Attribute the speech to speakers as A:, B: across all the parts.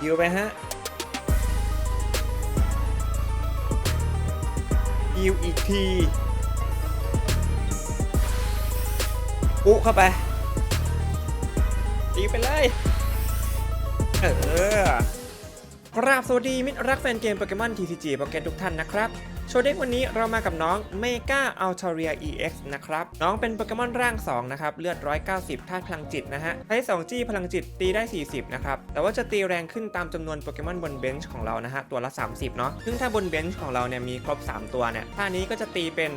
A: ฮิวไปฮะฮิวอีกทีปุ๊เข้าไปตีไปเลยเออครับสวัสดีมิตรรักแฟนเกมโปเกมอน TCG โปเกมทุกท่านนะครับ โชว์เด็กวันนี้เรามากับน้องเมกาอัลท r เรีย EX นะครับ น้องเป็นโปเกมอนร่าง 2 นะครับ เลือด 190ธาตุพลังจิตนะฮะ ใช้ 2 จี้พลังจิตตีได้ 40 นะครับ แต่ว่าจะตีแรงขึ้นตามจำนวนโปเกมอนบนเบนช์ของเรานะฮะ ตัวละ 30 เนาะซึ่งถ้าบนเบนช์ของเราเนี่ยมีครบ 3 ตัวเนี่ยท่านี้ก็จะตีเป็น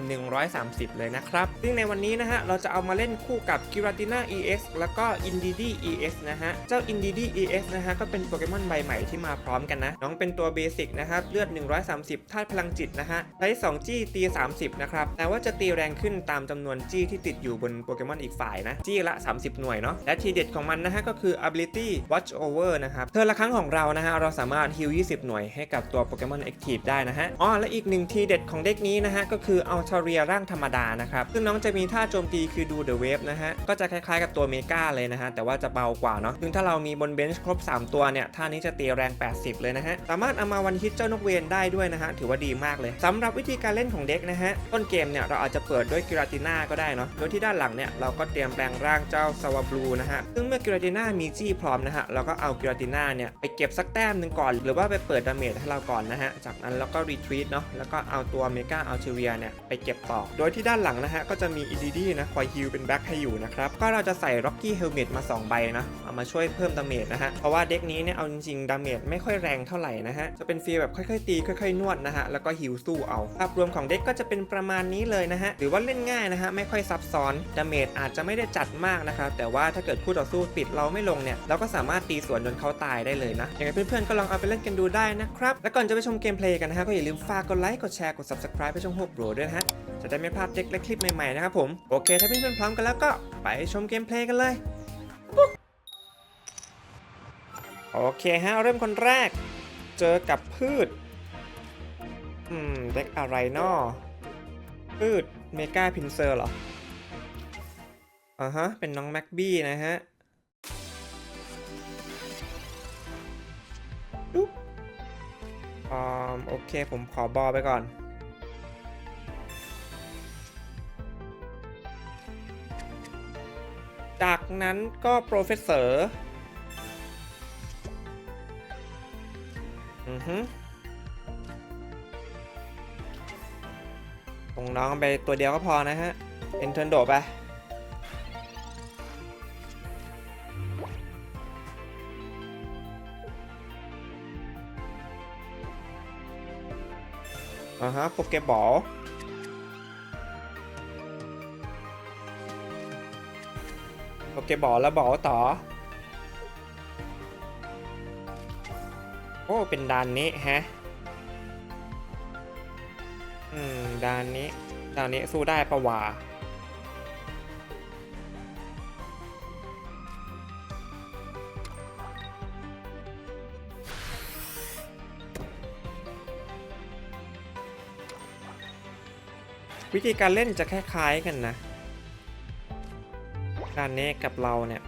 A: 130 เลยนะครับ ซึ่งในวันนี้นะฮะ เราจะเอามาเล่นคู่กับกิราติน่า EX แล้วก็ i n d i d i EX นะฮะ เจ้า i n d i d i EX นะฮะ ก็เป็นโปเกมอนใบใหม่ที่มาพร้อมกันนะ น้องเป็นตัวเบสิกนะครับ เลือด 130ธาตุพลังจิตนะฮะใช้2จี้ตี 30 นะครับ แต่ว่าจะตีแรงขึ้นตามจำนวนจี้ที่ติดอยู่บนโปเกมอนอีกฝ่ายนะ จี้ละ 30 หน่วยเนาะ และทีเด็ดของมันนะฮะก็คือ ability watch over นะครับ เธอละครั้งของเรานะฮะ เราสามารถฮิล20 หน่วยให้กับตัวโปเกมอน active ได้นะฮะ อ๋อ และอีกหนึ่งทีเด็ดของเด็กนี้นะฮะก็คือ a l t a r i a ร่างธรรมดานะครับ ซึ่งน้องจะมีท่าโจมตีคือดู the wave นะฮะ ก็จะคล้ายๆกับตัวเมกาเลยนะฮะ แต่ว่าจะเบากว่าเนาะ ซึ่งถ้าเรามีบนเบนช์ครบ 3 ตัวเนี่ย ท่านี้จะตีแรง 80 เลยนะฮะ สามารถเอามาวันฮิตเจ้านกเวนได้ด้วยนะฮะ ถือว่าดีมากเลยสำหรับวิธีการเล่นของเด็กนะฮะ ต้นเกมเนี่ยเราอาจจะเปิดด้วยกิราติน่าก็ได้เนาะ โดยที่ด้านหลังเนี่ยเราก็เตรียมแปลงร่างเจ้าซาวาบลูนะฮะ ซึ่งเมื่อกิราติน่ามีจี้พร้อมนะฮะ เราก็เอากิราติน่าเนี่ยไปเก็บสักแต้มหนึ่งก่อน หรือว่าไปเปิดดาเมจให้เราก่อนนะฮะ จากนั้นเราก็รีทรีตเนาะ แล้วก็เอาตัวเมกาอัลเทเรียเนี่ยไปเก็บต่อ โดยที่ด้านหลังนะฮะก็จะมีอีดีดีนะคอยฮิลเป็นแบ็คให้อยู่นะครับ ก็เราจะใส่ร็อกกี้เฮลเมตมาสองใบนะ เอามาช่วยเพิ่มดาเมจนะฮะ เพราะว่าเด็กนี้เนี่ยเอาจริงๆดาเมจไม่ค่อยแรงเท่าไหร่นะฮะ จะเป็นฟีลแบบค่อยๆตีค่อยๆนวดนะฮะ แล้วก็ฮิลสู้เอา ภาพรวมของเด็กก็จะเป็นประมาณนี้เลยนะฮะ หรือว่าเล่นง่ายนะฮะ ไม่ค่อยซับซ้อน ดาเมจอาจจะไม่ได้จัดมากนะครับ แต่ว่าถ้าเกิดคู่ต่อสู้ปิดเราไม่ลงเนี่ย เราก็สามารถตีสวนจนเขาตายได้เลยนะ อยังไงเพื่อนๆก็ลองเอาไปเล่นกันดูได้นะครับ และก่อนจะไปชมเกมเพลย์กันนะฮะ ก็อย่าลืมฝากกดไลค์ กดแชร์ กด subscribe ไปช่องโฮปโรด้วยนะฮะ จะได้ไม่พลาดเด็กและคลิปใหม่ๆนะครับผม โอเค ถ้าเพื่อนๆพร้อมกันแล้วก็ไปชมเกมเพลย์กันเลยโอเคฮะเริ่มคนแรก เจอกับพืช อืมเด็กอะไรนอพืชเมกาพินเซอร์เหรออ่าฮะ เป็นน้องแม็กบี้นะฮะดุ๊บอ่าโอเค ผมขอบอไปก่อน จากนั้นก็โปรเฟสเซอร์ อือฮึ งน้องไปตัวเดียวก็พอนะฮะ เอ็นเทนโดไปอ่าฮะโปเกบอลโปเกบอลแล้วบอลต่อ โอ้ เป็นดานนี้ฮะ ดานนี้ดานนี้สู้ได้ปะวะวิธีการเล่นจะคล้ายๆกันนะดานนี้กับเราเนี่ย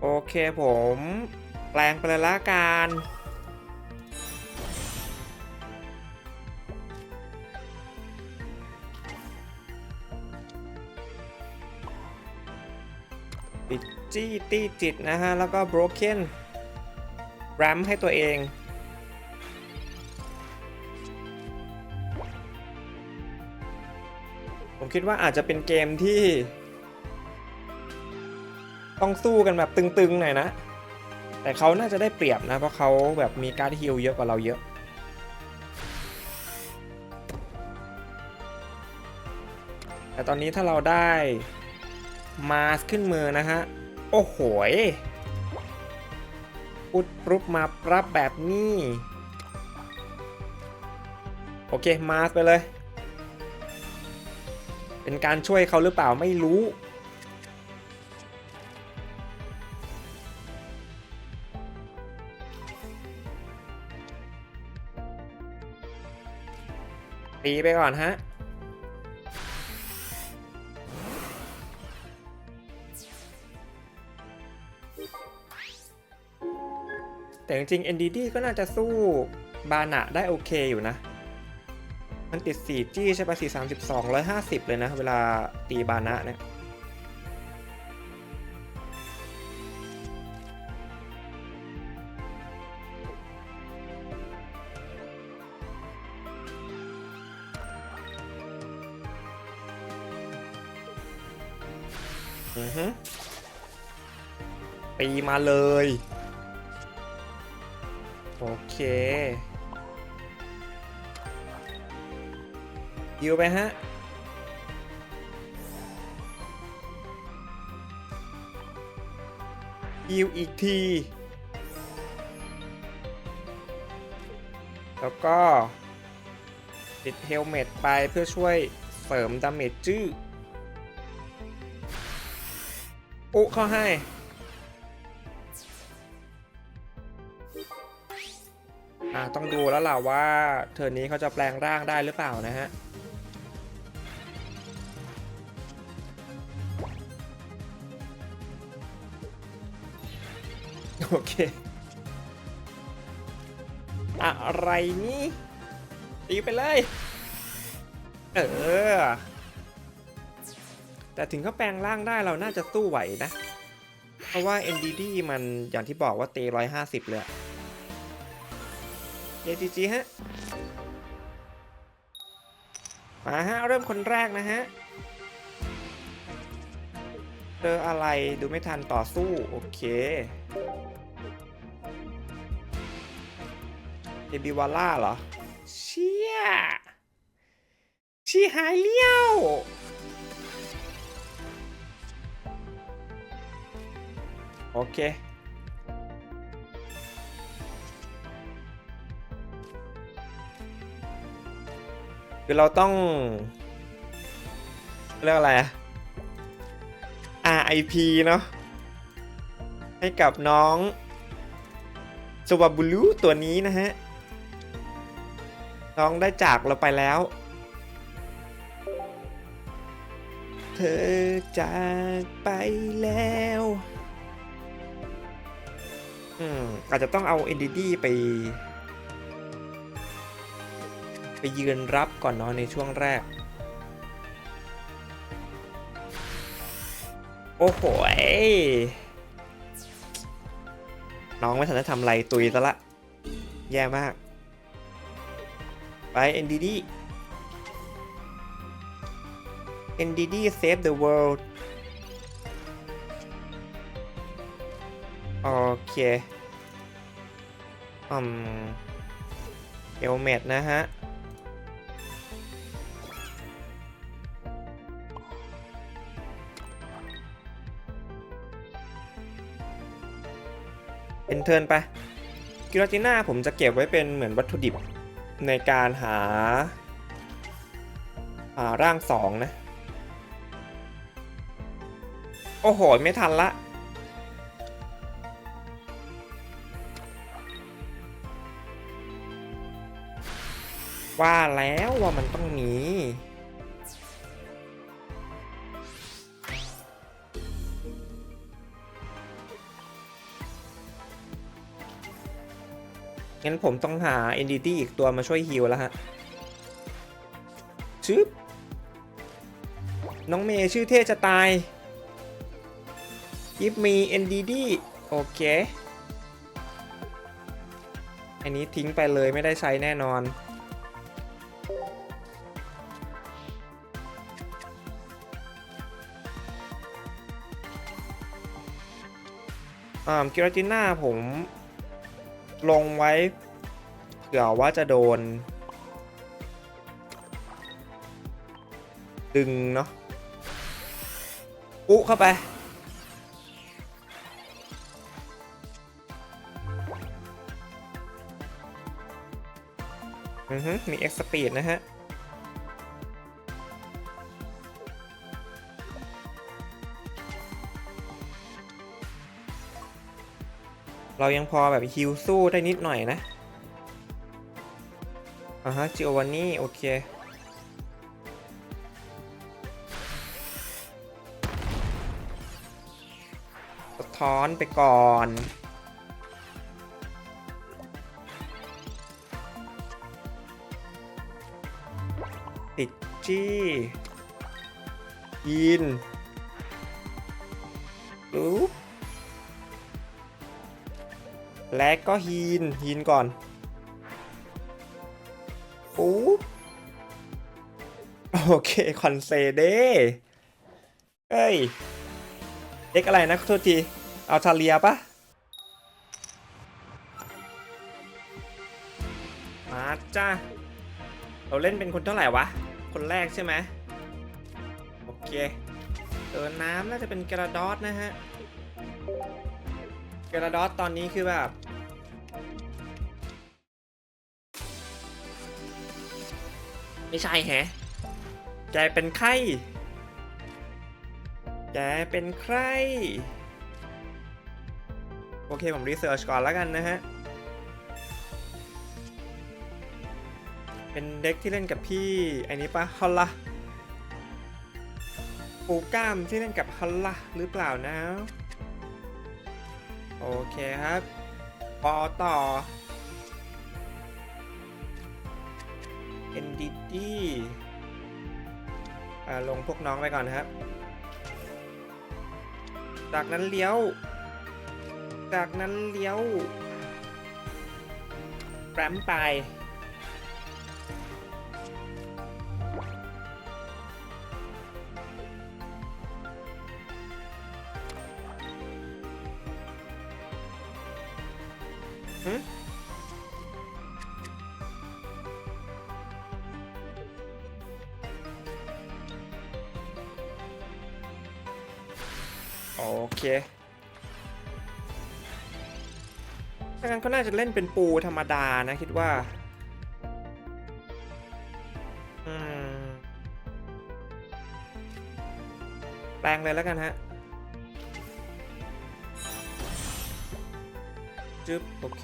A: โอเคผม แปลงไปเลยละกัน จี้ตี้จิตนะฮะ แล้วก็ broken ram ให้ตัวเองผมคิดว่าอาจจะเป็นเกมที่ ต้องสู้กันแบบตึงๆหน่อยนะ แต่เขาน่าจะได้เปรียบนะ เพราะเขาแบบมีการฮิลเยอะกว่าเราเยอะ แต่ตอนนี้ถ้าเราได้มาสขึ้นมือนะฮะ โอ้โหยปุดปรุบมาปรับแบบนี้ โอเค มาสไปเลย เป็นการช่วยเขาหรือเปล่าไม่รู้ ตีไปก่อนฮะ แต่จริงๆ NDD ก็น่าจะสู้บานะได้โอเคอยู่นะ มันติด 4G ใช่ปะ432 150 เลยนะ เวลาตีบานะเนี่ยอือฮึปีมาเลย โอเคยิวไปฮะ ยิวอีกที แล้วก็ติดเฮลเมตไปเพื่อช่วยเสริมดาเมจจื้อ อุเข้าให้ อ่าต้องดูแล้วล่ะว่าเทอร์นนี้เขาจะแปลงร่างได้หรือเปล่านะฮะโอเค อะไรนี่ตีไปเลย เออ แต่ถึงเขาแปลงร่างได้เราน่าจะสู้ไหวนะ เพราะว่า NDD มันอย่างที่บอกว่าเตร้อยห้าสิบเลย เ JGG ฮะ มาฮะ เริ่มคนแรกนะฮะ เจออะไรดูไม่ทันต่อสู้ โอเคเดบิวาล่าเหรอ เชี่ยชีหายเลี้ยวโอเค คือเราต้องเรียกอะไรอะ RIP เนาะให้กับน้องสวาบูลูตัวนี้นะฮะ น้องได้จากเราไปแล้ว เธอจากไปแล้วอืมอาจจะต้องเอา NDD ไป ไปยืนรับก่อนเนาะในช่วงแรก โอ้โหน้องไม่ทันได้ทำไรตุยซะละ แย่มาก ไป NDD NDD save the world โอเค อืมเอลเมดนะฮะ นเทิร์นไปกิรติน่าผมจะเก็บไว้เป็นเหมือนวัตถุดิบในการหาาร่างสองนะ โอ้โห ไม่ทันละว่าแล้วว่ามันต้องมี งั้นผมต้องหา NDT อีกตัวมาช่วยฮิลแล้วฮะชึบน้องเมย์ชื่อเท่จะตายยิบมี NDD โอเค อันนี้ทิ้งไปเลยไม่ได้ใช้แน่นอน อ่ากิราติน่าผม ลงไว้เผื่อว่าจะโดน ดึงเนาะอุเข้าไป อือฮึมีเอ็กซ์สปีดนะฮะ เรายังพอแบบฮิวสู้ได้นิดหน่อยนะอ่าฮะจิโอวันนี่โอเคสะท้อนไปก่อนติดจี้ยินรู้ และก็ฮีนฮีนก่อนปุ๊บโอเค คอนเซเดเอ้ยเด็กอะไรนะโทษทีเอาทาเลียปะมาจ้าเราเล่นเป็นคนเท่าไหร่วะ คนแรกใช่ไหมโอเคเออน้ำน่าจะเป็นกระดอสนะฮะ กระดอสตอนนี้คือแบบไม่ใช่แฮะ แกเป็นใคร แกเป็นใคร โอเค ผมรีเสิร์ชก่อนแล้วกันนะฮะ เป็นเด็กที่เล่นกับพี่ไอ้นี้ปะฮอลล่าปูกล้ามที่เล่นกับฮอลล่าหรือเปล่านะโอ เคครับปอต่อ NDD อ่าลงพวกน้องไปก่อนครับ จากนั้นเลี้ยว จากนั้นเลี้ยวแรมไป โอเคงั้นก็น่าจะเล่นเป็นปูธรรมดานะคิดว่า อืม แปลงเลยแล้วกันฮะ จึ๊บ โอเค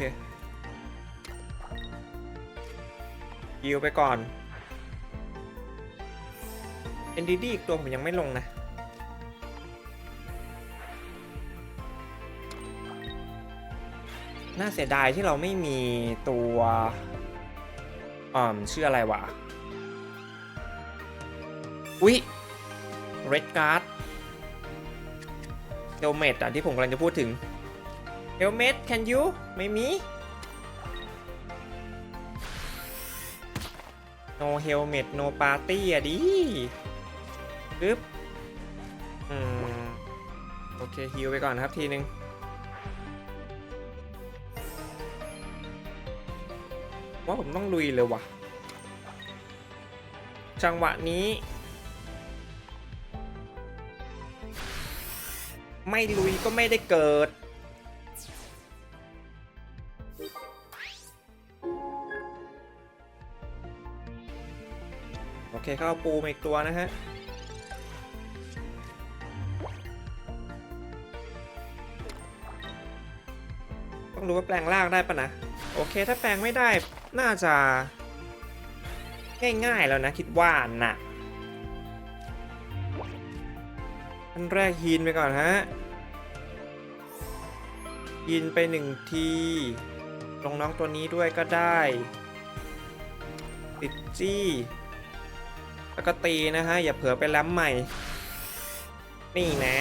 A: ยิวไปก่อน NDD อีกตัวผมยังไม่ลงนะ น่าเสียดายที่เราไม่มีตัวอ่อมชื่ออะไรวะ อุ๊ย Red Guard เฮลเมตอะที่ผมกำลังจะพูดถึงเฮลเมต can you ไม่มี no helmet no party อะดิปึ๊บ อืม โอเคฮิวไปก่อนครับทีนึง ว่าผมต้องลุยเลยว่ะจังหวะนี้ ไม่ลุยก็ไม่ได้เกิด โอเคเข้าปูมาอีกตัวนะฮะต้องดูว่าแปลงร่างได้ปะนะ โอเคถ้าแปลงไม่ได้ น่าจะ ง่ายๆแล้วนะคิดว่าน่ะอันแรกฮีนไปก่อนฮะฮีนไปหนึ่งทีลงน้องตัวนี้ด้วยก็ได้ ติดจี้ แล้วก็ตีนะฮะ อย่าเผลอไปล้ำใหม่ นี่นะ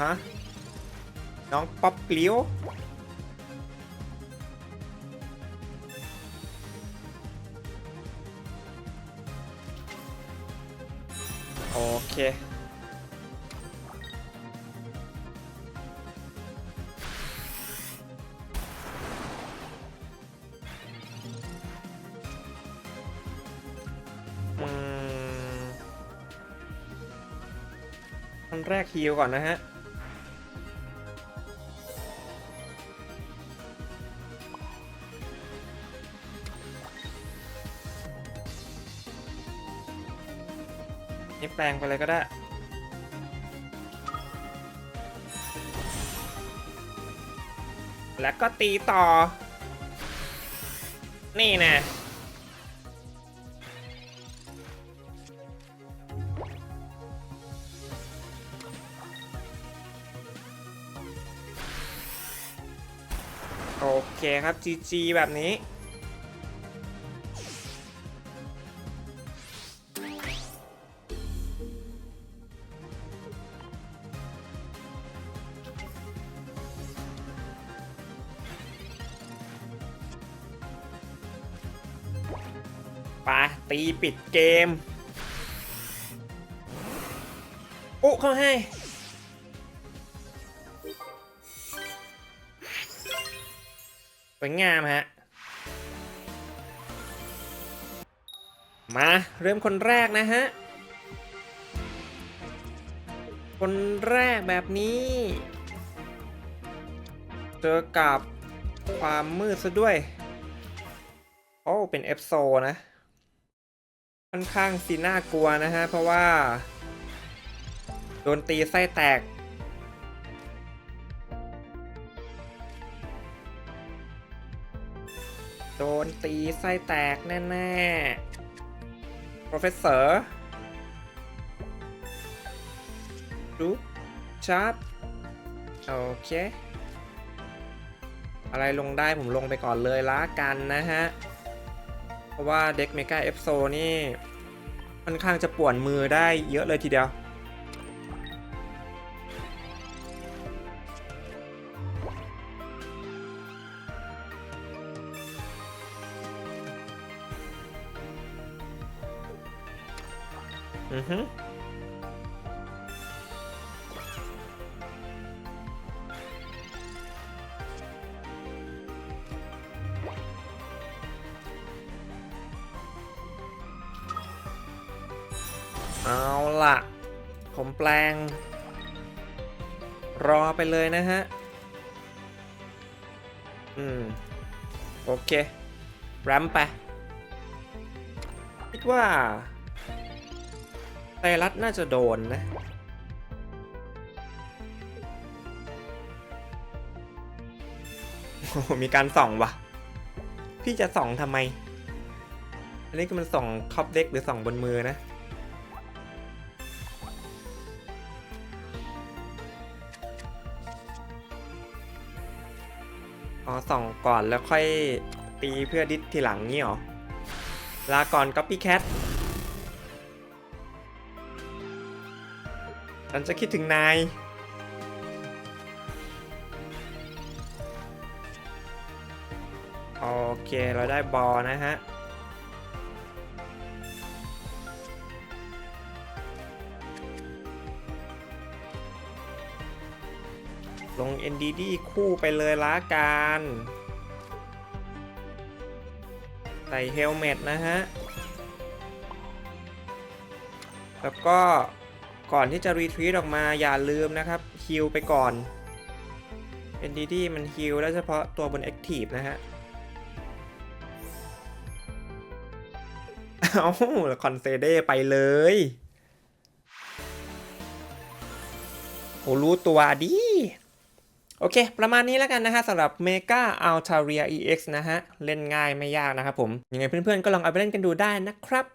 A: ฮะ น้องป๊อปเกลียวโอเคอืมอันแรกฮิวก่อนนะฮะ ลงไปเลยก็ได้ แล้วก็ตีต่อ นี่นะเคครับ GG แบบนี้ ปิดเกม โอ้เข้าให้ สวยงามฮะ มา เริ่มคนแรกนะฮะ คนแรกแบบนี้ เจอกับความมืดซะด้วย โอ้ เป็นเอฟโซนะ ค่อนข้างสีน่ากลัวนะฮะ เพราะว่า โดนตีไส้แตก โดนตีไส้แตกแน่ๆ professor ดูชับโอเค อะไรลงได้ผมลงไปก่อนเลยละกันนะฮะ เพราะว่าเด็กเมกาเอฟโซนี่ค่อนข้างจะป่วนมือได้เยอะเลยทีเดียว อือฮึ แรมไป คิดว่าไตรัตน่าจะโดนนะ โอ้มีการส่องวะพี่จะส่องทำไม อันนี้ก็มันส่องท็อปเด็กหรือส่องบนมือนะ อ๋อส่องก่อนแล้วค่อย ตีเพื่อดิสทีหลังนี่หรอ ลาก่อน copycat ฉันจะคิดถึงนาย โอเค เราได้บอลนะฮะลง NDD คู่ไปเลยละกัน ใส่เฮลเมตนะฮะ แล้วก็ก่อนที่จะรีทวีตออกมาอย่าลืมนะครับฮิลไปก่อน NDD มันฮิลแล้เฉพาะตัวบน Active นะฮะ เอ้าแล้วคอนเซเดไปเลยโหรู้ตัวดิ โอเค ประมาณนี้แล้วกันนะฮะสำหรับ Mega Altaria EX นะฮะ เล่นง่ายไม่ยากนะครับผม ยังไงเพื่อนๆ ก็ลองเอาไปเล่นกันดูได้นะครับ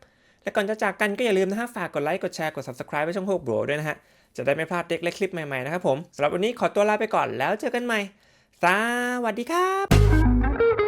A: และก่อนจะจากกันก็อย่าลืมนะฮะ ฝากกดไลค์ กดแชร์ กด Subscribe ไว้ช่องโฮกโบรด้วยนะฮะ จะได้ไม่พลาดเด็กและคลิปใหม่ๆนะครับผมสำหรับวันนี้ขอตัวลาไปก่อนแล้วเจอกันใหม่ สวัสดีครับ